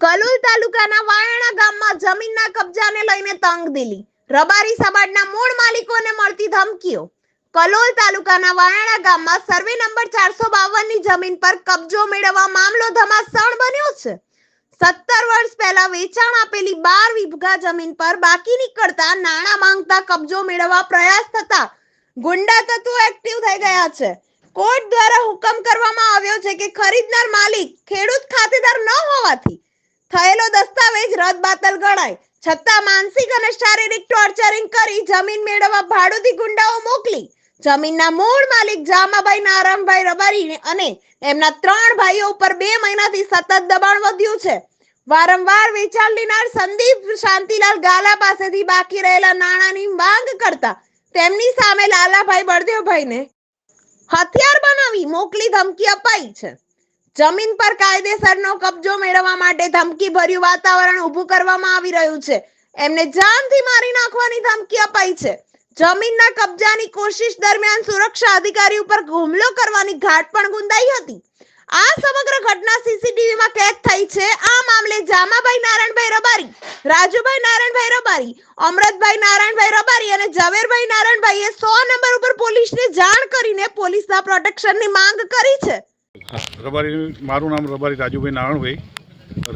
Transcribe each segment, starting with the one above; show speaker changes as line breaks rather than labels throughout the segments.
કલોલ તાલુકાના વાયણા ગામમાં જમીનના કબજાને લઈને તંગ દિલી. રબારી સબાડના મૂળ માલિકોને મળતી ધમકીઓ. કલોલ તાલુકાના વાયણા ગામમાં સર્વે નંબર ચારસો બાવનની જમીન પર કબજો મેળવવા મામલો ધમાસણ બન્યો છે. સત્તર વર્ષ પહેલા વેચાણ આપેલી બાર વીઘા જમીન પર બાકી નીકળતા નાણાં માંગતા કબજો મેળવવા પ્રયાસ થતા ગુંડા તત્વો એક્ટિવ થઈ ગયા છે. કોર્ટ દ્વારા હુકમ કરવામાં આવ્યો છે કે ખરીદનાર માલિક ખેડૂત ખાતેદાર ન હોવાથી થયેલો દસ્તાવેજ રદબાતલ ગણાય. છતાં માનસિક અને શારીરિક ટોર્ચરિંગ કરી જમીન મેળવવા ભાડુતી ગુંડાઓ મોકલી. જમીનના મૂળ માલિક જામાભાઈ નારાયણભાઈ રબારી અને એમના ત્રણ ભાઈઓ ઉપર બે મહિનાથી સતત દબાણ વધ્યું છે. વારંવાર વેચાણ લેનાર સંદીપ શાંતિલાલ ગાલા પાસેથી બાકી રહેલા નાણાંની માંગ કરતા તેમની સામે લાલાભાઈ બળદેવભાઈને હથિયાર બનાવી મોકલી ધમકી અપાઈ છે. જમીન પર કાયદેસરનો કબજો મેળવવા માટે ધમકી ભર્યું વાતાવરણ ઊભું કરવામાં આવી રહ્યું છે. એમને જાનથી મારી નાખવાની ધમકી અપાઈ છે. જમીનના કબજાની કોશિશ દરમિયાન સુરક્ષા અધિકારી ઉપર હુમલો કરવાની ઘાટ પણ ગુંદાઈ હતી. આ સમગ્ર ઘટના સીસીટીવીમાં કેદ થઈ છે. આ મામલે જામાભાઈ નારાયણભાઈ રબારી, રાજુભાઈ નારાયણભાઈ રબારી અમૃતભાઈ નારાયણભાઈ રબારી અને ઝવેરભાઈ નારાયણભાઈએ સો નંબર ઉપર પોલીસને જાણ કરીને પોલીસના પ્રોટેક્શનની માંગ કરી છે.
રબારી મારું નામ રબારી રાજુભાઈ નારણભાઈ.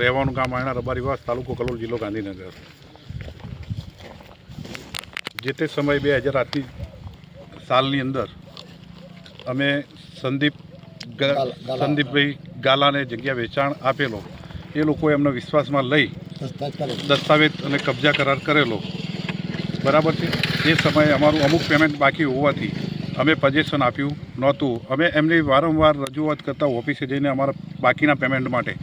રહેવાનું ગામ આણા રબારી વાસ તાલુકો કલોલ જિલ્લો ગાંધીનગર. જે તે સમય બે હજાર આઠની સાલની અંદર અમે સંદીપ. સંદીપભાઈ ગાલાને જગ્યા વેચાણ આપેલો. એ લોકો એમનો વિશ્વાસમાં લઈ દસ્તાવેજ અને કબજા કરાર કરેલો. બરાબર છે? એ સમયે અમારું અમુક પેમેન્ટ બાકી હોવાથી અમે પજેશન આપ્યું નહોતું. અમે એમની વારંવાર રજૂઆત કરતા ઓફિસે જઈને અમારા બાકીના પેમેન્ટ માટે.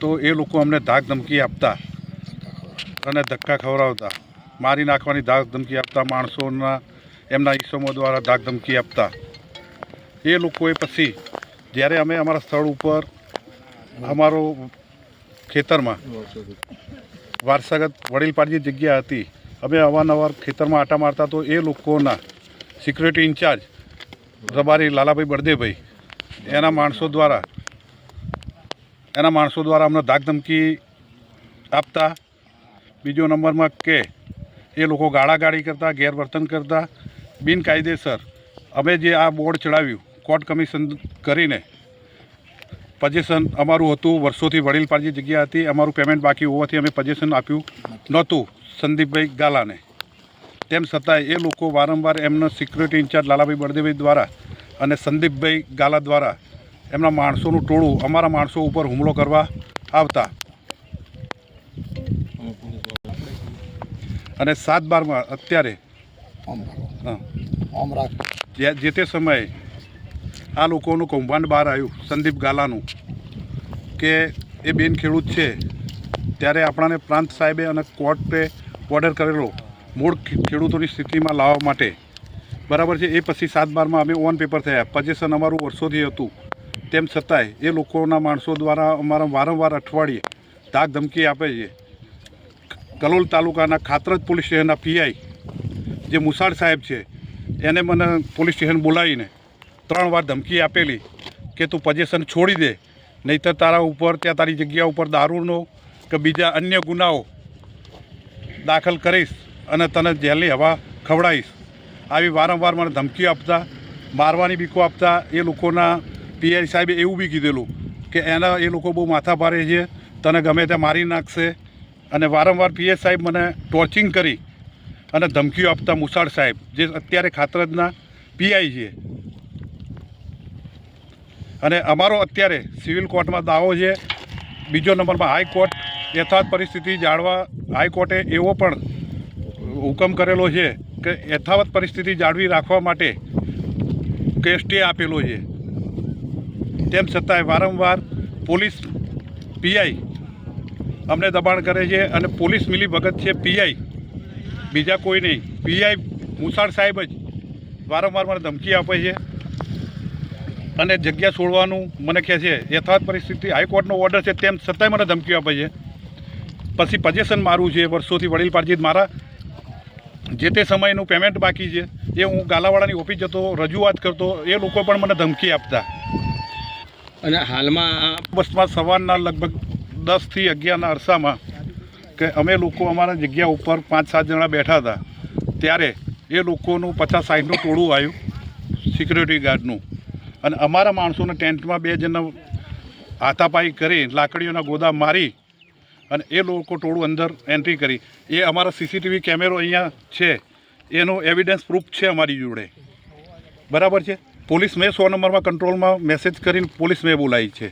તો એ લોકો અમને ધાક ધમકી આપતા અને ધક્કા ખવડાવતા. મારી નાખવાની ધાક ધમકી આપતા, માણસોના એમના ઈસમો દ્વારા ધાક ધમકી આપતા. એ લોકોએ પછી જ્યારે અમે અમારા સ્થળ ઉપર અમારો ખેતરમાં વારસાગત વડીલપાડજી જગ્યા હતી, અમે અવારનવાર ખેતરમાં આટા મારતા તો એ લોકોના સિક્યુરિટી ઇન્ચાર્જ રબારી લાલાભાઈ બળદેવભાઈ, એના માણસો દ્વારા, એના માણસો દ્વારા અમને ધાકધમકી આપતા, બીજો નંબરમાં કે એ લોકો ગાળાગાળી કરતા, ગેરવર્તન કરતા, બિનકાયદેસર અમે જે આ બોર્ડ ચડાવ્યું, કોર્ટ કમિશન કરીને, પજેશન અમારું હતું, વર્ષોથી વડીલપાડજી જગ્યા હતી, અમારું પેમેન્ટ બાકી હોવાથી અમે પજેશન આપ્યું નહોતું સંદીપભાઈ ગાલાને. તેમ છતાંય એ લોકો વારંવાર એમના સિક્યુરિટી ઇન્ચાર્જ લાલાભાઈ બળદેવભાઈ દ્વારા અને સંદીપભાઈ ગાલા દ્વારા એમના માણસોનું ટોળું અમારા માણસો ઉપર હુમલો કરવા આવતા. અને સાત બારમાં અત્યારે જે તે સમયે આ લોકોનું કૌભાંડ બહાર આવ્યું સંદીપ ગાલાનું કે એ બેન ખેડૂત છે ત્યારે આપણાને પ્રાંત સાહેબે અને કોર્ટે ઓર્ડર કરેલો મૂળ ખેડૂતોની સ્થિતિમાં લાવવા માટે. બરાબર છે, એ પછી સાત બારમાં અમે ઓન પેપર થયા. પજેશન અમારું વર્ષોથી હતું. તેમ છતાંય એ લોકોના માણસો દ્વારા અમારા વારંવાર અઠવાડિયે ધાક ધમકી આપે છે. કલોલ તાલુકાના ખાતરજ પોલીસ સ્ટેશનના પીઆઈ, જે મુસાળ સાહેબ છે, એને મને પોલીસ સ્ટેશન બોલાવીને ત્રણ વાર ધમકી આપેલી કે તું પજેશન છોડી દે, નહીંતર તારા ઉપર, ત્યાં તારી જગ્યા ઉપર દારૂનો કે બીજા અન્ય ગુનાઓ દાખલ કરીશ. અને તને જેલની હવા ખવડાવીશ. આવી વારંવાર મને ધમકી આપતા, મારવાની બીકો આપતા, એ લોકોના પીઆઈ સાહેબે એવું બી કીધેલું કે એના, એ લોકો બહુ માથા ભારે છે, તને ગમે ત્યાં મારી નાખશે. અને વારંવાર પીએસ સાહેબ મને ટોર્ચિંગ કરી અને ધમકીઓ આપતા મુસાળ સાહેબ, જે અત્યારે ખાતરજના પીઆઈ છે. અને અમારો અત્યારે સિવિલ કોર્ટમાં દાવો છે. બીજો નંબરમાં હાઈકોર્ટ યથાર્થ પરિસ્થિતિ જાળવા હાઈકોર્ટે એવો પણ હુકમ કરેલો છે કે યથાવત પરિસ્થિતિ જાળવી રાખવા માટે કે સ્ટે આપેલો છે. તેમ છતાંય વારંવાર પોલીસ પીઆઈ અમને દબાણ કરે છે અને પોલીસ મિલી ભગત છે પીઆઈ. બીજા કોઈ નહીં પીઆઈ મુસાળ સાહેબ જ વારંવાર મને ધમકી આપે છે અને જગ્યા છોડવાનું મને કહે છે યથાર્થ પરિસ્થિતિ હાઈકોર્ટનો ઓર્ડર છે. તેમ છતાંય મને ધમકી આપે છે. પછી પજેશન મારું છે, વર્ષોથી વડીલ પાર્જી મારા જે તે સમયનું પેમેન્ટ બાકી છે એ હું ગાલાવાળાની ઓફિસ જતો રજૂઆત કરતો એ લોકો પણ મને ધમકી આપતા.
અને હાલમાં
બસમાં સવારના લગભગ દસથી અગિયારના અરસામાં કે અમે લોકો અમારા જગ્યા ઉપર પાંચ સાત જણા બેઠા હતા ત્યારે એ લોકોનું પચાસ સાઠનું ટોળું આવ્યું સિક્યુરિટી ગાર્ડનું અને અમારા માણસોને ટેન્ટમાં બે જણા હાથાપાઈ કરી લાકડીઓના ગોદા મારી અને એ લોકો ટોળું અંદર એન્ટ્રી કરી. એ અમારા સીસીટીવી કેમેરો અહીંયા છે. એનો એવિડન્સ પ્રૂફ છે અમારી જોડે. બરાબર છે? પોલીસ મેં સો નંબરમાં કંટ્રોલમાં મેસેજ કરીને પોલીસ મેં બોલાવી છે.